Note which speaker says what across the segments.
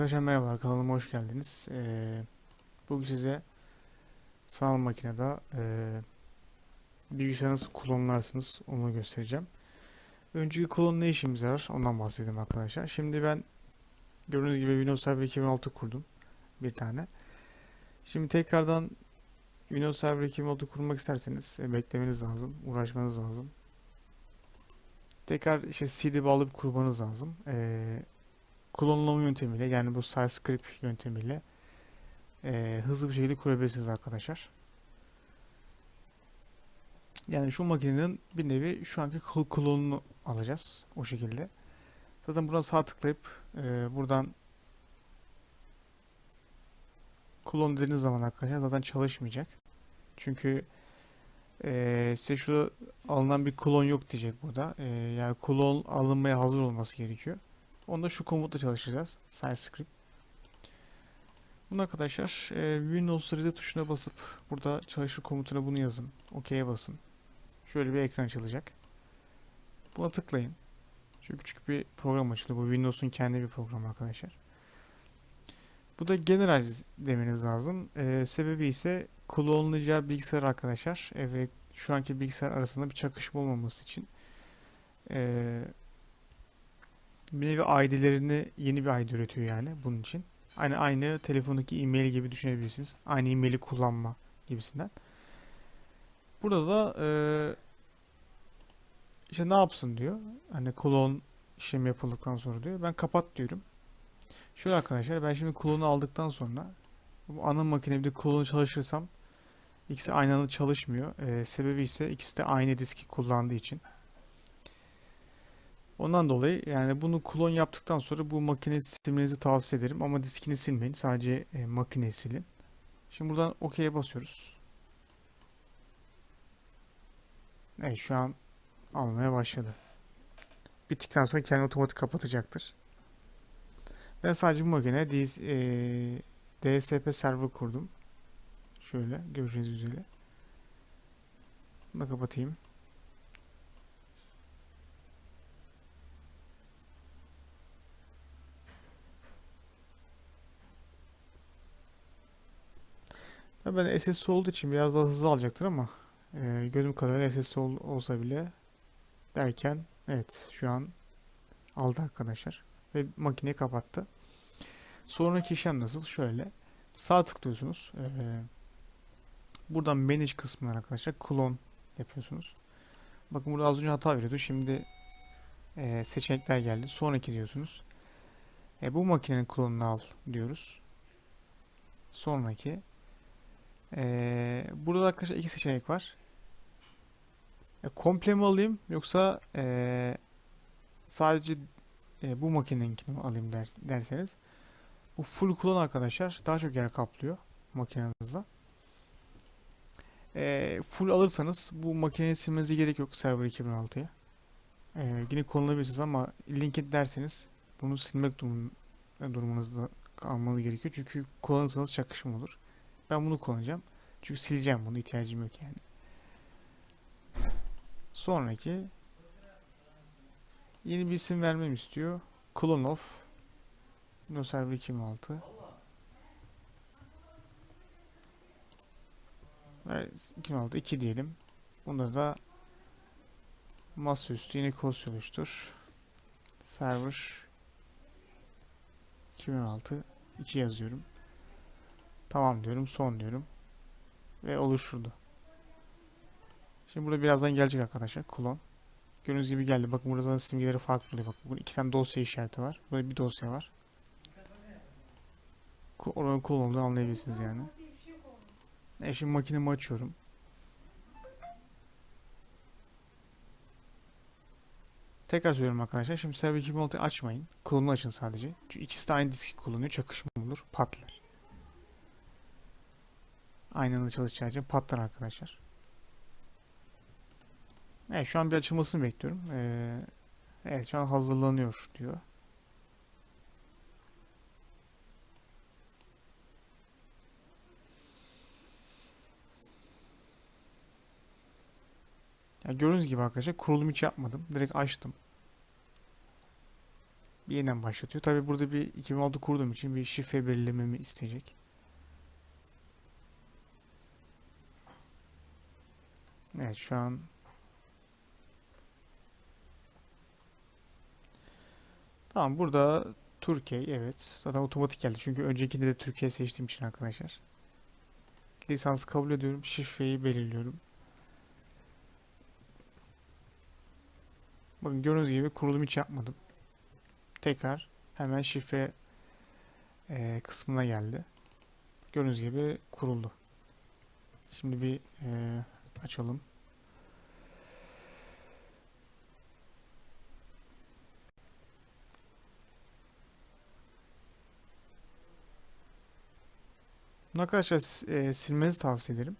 Speaker 1: Arkadaşlar merhaba kanalıma hoş geldiniz. Ee, bugün size sanal makinede e, bilgisayarı nasıl klonlarsınız onu göstereceğim. Önceki klon ne işimize yarar ondan bahsedeyim arkadaşlar. Şimdi ben gördüğünüz gibi Windows Server 2006 kurdum bir tane. Şimdi tekrardan Windows Server 2006 kurmak isterseniz e, beklemeniz lazım, uğraşmanız lazım. Tekrar işte CD bağlayıp kurmanız lazım. Ee, klonlama yöntemiyle yani bu script yöntemiyle e, hızlı bir şekilde kurabilirsiniz arkadaşlar. Yani şu makinenin bir nevi şu anki kl- klonunu alacağız o şekilde. Zaten buradan sağ tıklayıp e, buradan klon dediğiniz zaman arkadaşlar zaten çalışmayacak. Çünkü e, size şu alınan bir klon yok diyecek burada. E, yani klon alınmaya hazır olması gerekiyor. Onda şu komutla çalışacağız. Site script. Bunu arkadaşlar e, Windows reset tuşuna basıp burada çalışır komutuna bunu yazın. OK'ye basın. Şöyle bir ekran açılacak. Buna tıklayın. Şu küçük bir program açılıyor. Bu Windows'un kendi bir programı arkadaşlar. Bu da generalize demeniz lazım. E, sebebi ise klonlayacağı bilgisayar arkadaşlar e, şu anki bilgisayar arasında bir çakışma olmaması için e, bir nevi ID'lerini yeni bir ID üretiyor yani bunun için. Aynı aynı telefondaki e-mail gibi düşünebilirsiniz. Aynı e-maili kullanma gibisinden. Burada da e, işte ne yapsın diyor. Hani klon işlemi yapıldıktan sonra diyor. Ben kapat diyorum. Şöyle arkadaşlar ben şimdi klonu aldıktan sonra bu ana makinemde klonu çalışırsam ikisi aynı anda çalışmıyor. E, sebebi ise ikisi de aynı diski kullandığı için. Ondan dolayı yani bunu klon yaptıktan sonra bu makineyi silmenizi tavsiye ederim. Ama diskini silmeyin. Sadece e, makineyi silin. Şimdi buradan OK'ye basıyoruz. Evet şu an almaya başladı. Bittikten sonra kendi otomatik kapatacaktır. Ben sadece bu makine DS, e, DSP server kurdum. Şöyle göreceğiniz üzere. Bunu da kapatayım. Ben SSD olduğu için biraz daha hızlı alacaktır ama e, gördüğüm kadarıyla SSD ol, olsa bile derken evet şu an aldı arkadaşlar ve makineyi kapattı. Sonraki işlem nasıl? Şöyle sağ tıklıyorsunuz. E, buradan manage kısmından arkadaşlar klon yapıyorsunuz. Bakın burada az önce hata veriyordu. Şimdi e, seçenekler geldi. Sonraki diyorsunuz. E, bu makinenin klonunu al diyoruz. Sonraki ee, burada arkadaşlar iki seçenek var. E, komple mi alayım yoksa e, sadece e, bu makineninkini mi alayım der, derseniz bu full klon arkadaşlar daha çok yer kaplıyor makinenizde. E, full alırsanız bu makineyi silmenize gerek yok server 2006'ya. E, yine kullanabilirsiniz ama link derseniz bunu silmek durum, durumunuzda almanız gerekiyor. Çünkü kullanırsanız çakışma olur. Ben bunu kullanacağım. Çünkü sileceğim bunu ihtiyacım yok yani. Sonraki yeni bir isim vermemi istiyor. Clone of No Server 2006 Evet, 2006 2 diyelim. Bunda da masaüstü yine kod oluştur. Server 2006 2 yazıyorum. Tamam diyorum, son diyorum. Ve oluşturdu. Şimdi burada birazdan gelecek arkadaşlar. Klon. Gördüğünüz gibi geldi. Bakın burada simgeleri farklı oluyor. Bakın iki tane dosya işareti var. Burada bir dosya var. Oranın klon olduğunu anlayabilirsiniz yani. E şimdi makinemi açıyorum. Tekrar söylüyorum arkadaşlar. Şimdi Server 2016'yı açmayın. Klonunu açın sadece. Çünkü ikisi de aynı diski kullanıyor. Çakışma olur. Patlar. Aynı anda çalışacağı için patlar arkadaşlar. Evet şu an bir açılmasını bekliyorum. Ee, evet şu an hazırlanıyor diyor. Ya gördüğünüz gibi arkadaşlar kurulum hiç yapmadım. Direkt açtım. bir yeniden başlatıyor. Tabi burada bir 2006 kurduğum için bir şifre belirlememi isteyecek. Evet şu an Tamam burada Türkiye evet zaten otomatik geldi çünkü öncekinde de Türkiye seçtiğim için arkadaşlar. Lisansı kabul ediyorum. Şifreyi belirliyorum. Bakın gördüğünüz gibi kurulum hiç yapmadım. Tekrar hemen şifre eee, kısmına geldi. Gördüğünüz gibi kuruldu. Şimdi bir eee, açalım. Bunu arkadaşlar eee, silmenizi tavsiye ederim.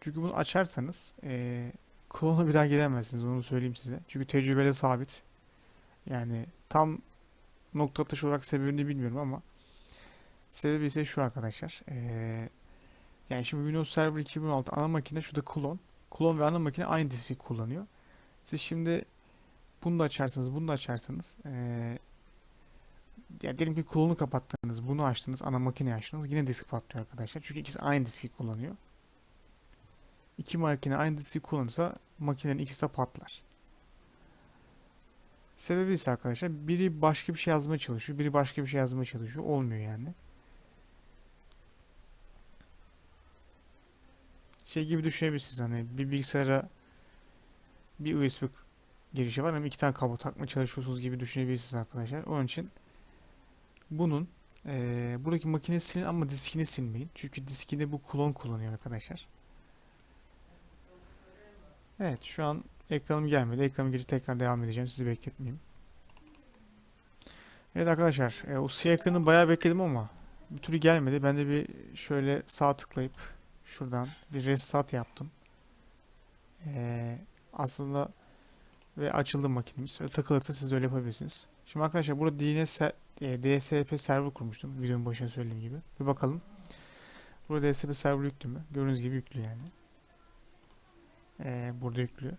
Speaker 1: Çünkü bunu açarsanız eee klona bir daha giremezsiniz onu söyleyeyim size. Çünkü tecrübeli sabit. Yani tam nokta atışı olarak sebebini bilmiyorum ama sebebi ise şu arkadaşlar. Eee, yani şimdi Windows Server 2016 ana makine şurada klon. Klon ve ana makine aynı diski kullanıyor. Siz şimdi bunu da açarsanız bunu da açarsanız eee ya diyelim ki klonu kapattınız, bunu açtınız, ana makineyi açtınız yine disk patlıyor arkadaşlar. Çünkü ikisi aynı diski kullanıyor. İki makine aynı diski kullanırsa makinenin ikisi de patlar. Sebebi ise arkadaşlar biri başka bir şey yazmaya çalışıyor, biri başka bir şey yazmaya çalışıyor. Olmuyor yani. Şey gibi düşünebilirsiniz hani bir bilgisayara bir USB girişi var ama iki tane kablo takma çalışıyorsunuz gibi düşünebilirsiniz arkadaşlar. Onun için bunun eee buradaki makineyi silin ama diskini silmeyin. Çünkü diskini bu klon kullanıyor arkadaşlar. Evet şu an ekranım gelmedi. Ekranım gelince tekrar devam edeceğim. Sizi bekletmeyeyim. Evet arkadaşlar e, o siyah ekranı bayağı bekledim ama bir türlü gelmedi. Ben de bir şöyle sağ tıklayıp şuradan bir restart yaptım. E, aslında ve açıldı makinemiz. Öyle takılırsa siz de öyle yapabilirsiniz. Şimdi arkadaşlar burada DNS, se- e, DSP server kurmuştum. Videonun başında söylediğim gibi. Bir bakalım. Burada DSP server yüklü mü? Gördüğünüz gibi yüklü yani. Ee, burada yüklü.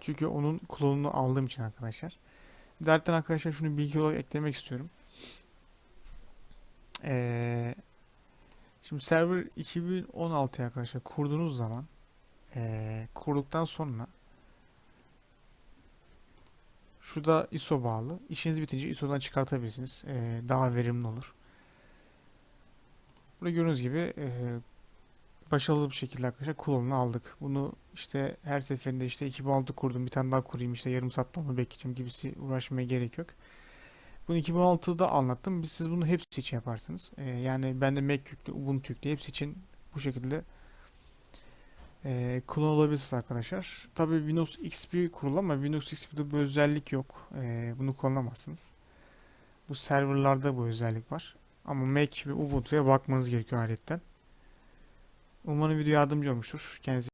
Speaker 1: Çünkü onun klonunu aldığım için arkadaşlar. Bir de ayrıca arkadaşlar şunu bilgi olarak eklemek istiyorum. Ee, şimdi server 2016 arkadaşlar kurduğunuz zaman ee, kurduktan sonra şurada ISO bağlı. İşiniz bitince ISO'dan çıkartabilirsiniz. Ee, daha verimli olur. Burada gördüğünüz gibi ee, başarılı bir şekilde arkadaşlar klonunu aldık. Bunu işte her seferinde işte 2006 kurdum bir tane daha kurayım işte yarım saatte onu bekleyeceğim gibisi uğraşmaya gerek yok. Bunu 2016'da anlattım. Siz bunu hepsi için yaparsınız. Ee, yani bende Mac yüklü, Ubuntu yüklü hepsi için bu şekilde e, klon olabilirsiniz arkadaşlar. Tabii Windows XP kurul ama Windows XP'de bu özellik yok. Ee, bunu kullanamazsınız. Bu serverlarda bu özellik var. Ama Mac ve Ubuntu'ya bakmanız gerekiyor ayrıca. Umarım video yardımcı olmuştur. Kendinize